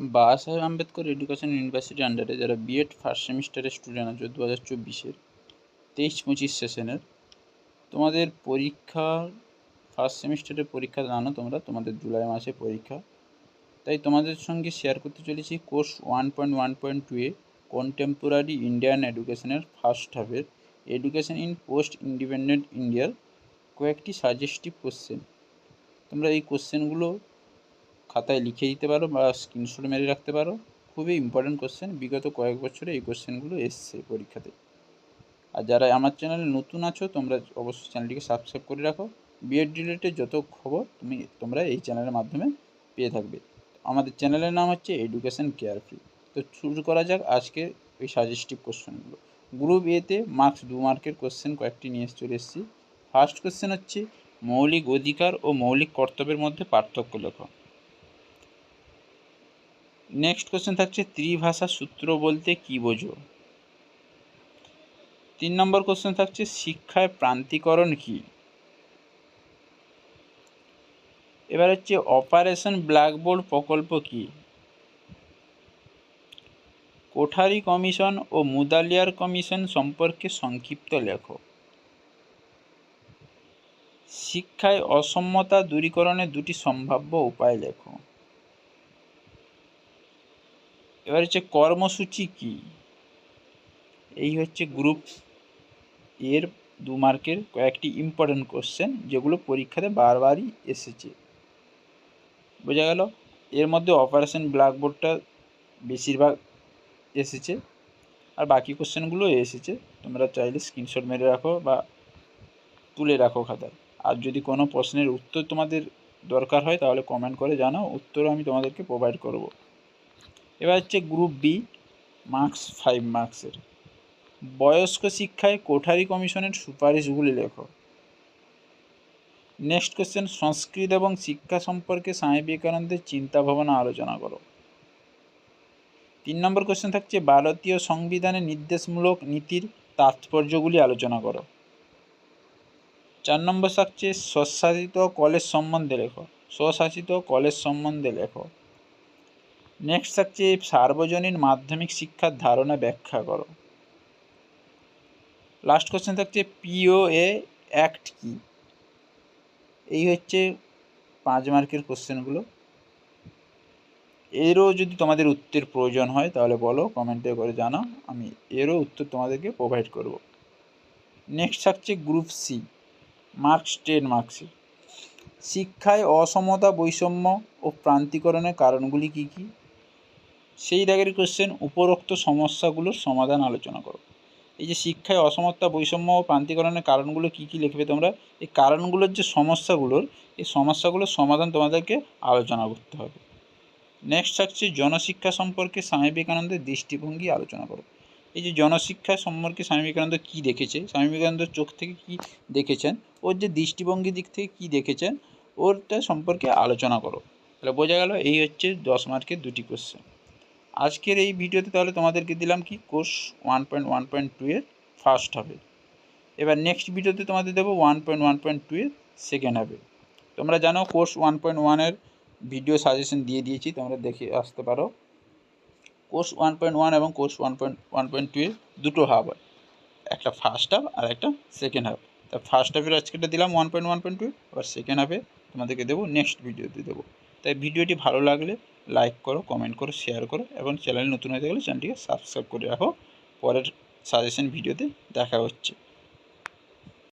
বাবা সাহেব Ambedkar education university আন্ডারে যারা বিএড ফার্স্ট সেমিস্টারের স্টুডেন্ট আছো দু হাজার চব্বিশের, তেইশ পঁচিশ সেশনের তোমাদের পরীক্ষা ফার্স্ট সেমিস্টারের পরীক্ষা জানো তোমরা, তোমাদের জুলাই মাসে পরীক্ষা। তাই তোমাদের সঙ্গে শেয়ার করতে চলেছি course one point one point two a contemporary Indian এডুকেশনের ফার্স্ট হাফের এডুকেশন ইন পোস্ট ইন্ডিপেন্ডেন্ট ইন্ডিয়ার কয়েকটি সাজেস্টিভ কোশ্চেন তোমরা এই কোশ্চেনগুলো খাতায় লিখে দিতে পারো বা স্ক্রিনশট মেরে রাখতে পারো। খুবই ইম্পর্ট্যান্ট কোশ্চেন বিগত কয়েক বছরে এই কোশ্চেনগুলো এসছে পরীক্ষাতে। আর যারা আমার চ্যানেলে নতুন আছো, তোমরা অবশ্যই চ্যানেলটিকে সাবস্ক্রাইব করে রাখো। বিএড রিলেটেড যত খবর তুমি, তোমরা এই চ্যানেলের মাধ্যমে পেয়ে থাকবে। আমাদের চ্যানেলের নাম হচ্ছে এডুকেশন কেয়ার ফ্রি তো শুরু করা যাক আজকে ওই সাজেস্টিভ কোশ্চেনগুলো গ্রুপ এতে মার্কস দু মার্কের কোশ্চেন কয়েকটি নিয়ে চলে এসেছি। ফার্স্ট কোশ্চেন হচ্ছে, মৌলিক অধিকার ও মৌলিক কর্তব্যের মধ্যে পার্থক্য লেখো। নেক্সট কোশ্চেন থাকছে ত্রিভাষা সূত্র বলতে কি বোঝো? তিন নম্বর কোশ্চেন থাকছে শিক্ষায় প্রান্তিকরণ কি? এবার হচ্ছে অপারেশন ব্ল্যাকবোর্ড প্রকল্প কি? কোঠারি কমিশন ও মুদালিয়ার কমিশন সম্পর্কে সংক্ষিপ্ত লেখো। শিক্ষায় অসম্যতা দূরীকরণের দুটি সম্ভাব্য উপায় লেখো। এবার হচ্ছে কর্মসূচি কি? এই হচ্ছে গ্রুপ এর দু মার্কের কয়েকটি ইম্পর্টেন্ট কোশ্চেন যেগুলো পরীক্ষাতে বারবারই এসেছে। বোঝা গেল? এর মধ্যে অপারেশন ব্ল্যাকবোর্ডটা বেশিরভাগ এসেছে আর বাকি কোশ্চেনগুলো এসেছে। তোমরা চাইলে স্ক্রিনশট মেরে রাখো বা তুলে রাখো খাতায়। আর যদি কোনো প্রশ্নের উত্তর তোমাদের দরকার হয় তাহলে কমেন্ট করে জানাও, উত্তরও আমি তোমাদেরকে প্রোভাইড করব। এবার হচ্ছে গ্রুপ বি মার্কস ফাইভ মার্কসের বয়স্ক শিক্ষায় কোঠারি কমিশনের সুপারিশগুলি লেখো। নেক্সট কোশ্চেন সংস্কৃত এবং শিক্ষা সম্পর্কে স্বামী বিবেকানন্দের চিন্তা ভাবনা আলোচনা করো। তিন নম্বর কোশ্চেন থাকছে, ভারতীয় সংবিধানের নির্দেশমূলক নীতির তাৎপর্যগুলি আলোচনা করো। চার নম্বর থাকছে, স্বশাসিত কলেজ সম্বন্ধে লেখো। স্বশাসিত কলেজ সম্বন্ধে লেখো। নেক্সট থাকছে সার্বজনীন মাধ্যমিক শিক্ষার ধারণা ব্যাখ্যা করো। লাস্ট কোশ্চেন থাকছে পিওএ অ্যাক্ট কি? এই হচ্ছে পাঁচ মার্কের কোশ্চেনগুলো এরও যদি তোমাদের উত্তর প্রয়োজন হয় তাহলে বলো কমেন্টে করে জানাও, আমি এরও উত্তর তোমাদেরকে প্রোভাইড করব। নেক্সট থাকছে গ্রুপ সি মার্কস টেন মার্কসে শিক্ষায় অসমতা, বৈষম্য ও প্রান্তিকরণের কারণগুলি কী কী? সেই দাগের কোশ্চেন উপরোক্ত সমস্যাগুলোর সমাধান আলোচনা করো। এই যে শিক্ষায় অসমতা বৈষম্য ও প্রান্তিকরণের কারণগুলো কী কী লিখবে তোমরা? এই কারণগুলোর যে সমস্যাগুলোর, এই সমস্যাগুলোর সমাধান তোমাদেরকে আলোচনা করতে হবে। নেক্সট থাকছে জনশিক্ষা সম্পর্কে স্বামী বিবেকানন্দের দৃষ্টিভঙ্গি আলোচনা করো। এই যে জনশিক্ষা সম্পর্কে স্বামী বিবেকানন্দ কী দেখেছে? স্বামী বিবেকানন্দের চোখ থেকে কী দেখেছেন? ওর যে দৃষ্টিভঙ্গি দিক থেকে কী দেখেছেন? ওরটা সম্পর্কে আলোচনা করো। তাহলে বোঝা গেল এই হচ্ছে দশ মার্কের দুটি কোশ্চেন আজকের এই ভিডিওতে তাহলে তোমাদেরকে দিলাম কি course one point one point two এর ফার্স্ট হবে এবার নেক্সট ভিডিওতে তোমাদের দেবো one point one point two এর সেকেন্ড হবে তোমরা জানো কোর্স ওয়ান পয়েন্ট ওয়ানের ভিডিও সাজেশন দিয়ে দিয়েছি তোমরা দেখে আসতে পারো কোর্স ওয়ান পয়েন্ট ওয়ান এবং course one point one point two এর দুটো হাব হয় একটা ফার্স্ট হাব আর একটা সেকেন্ড হাব তা ফার্স্ট হাফের আজকেটা দিলাম one point one point two আবার সেকেন্ড হাফে তোমাদেরকে দেবো নেক্সট ভিডিওতে দেবো তাই ভিডিওটি ভালো লাগলে লাইক করো কমেন্ট করো শেয়ার করো এবং চ্যানেল নতুন হয়ে গেলে চ্যানেলটিকে সাবস্ক্রাইব করে রাখো। পরের সাজেশন ভিডিওতে দেখা হচ্ছে।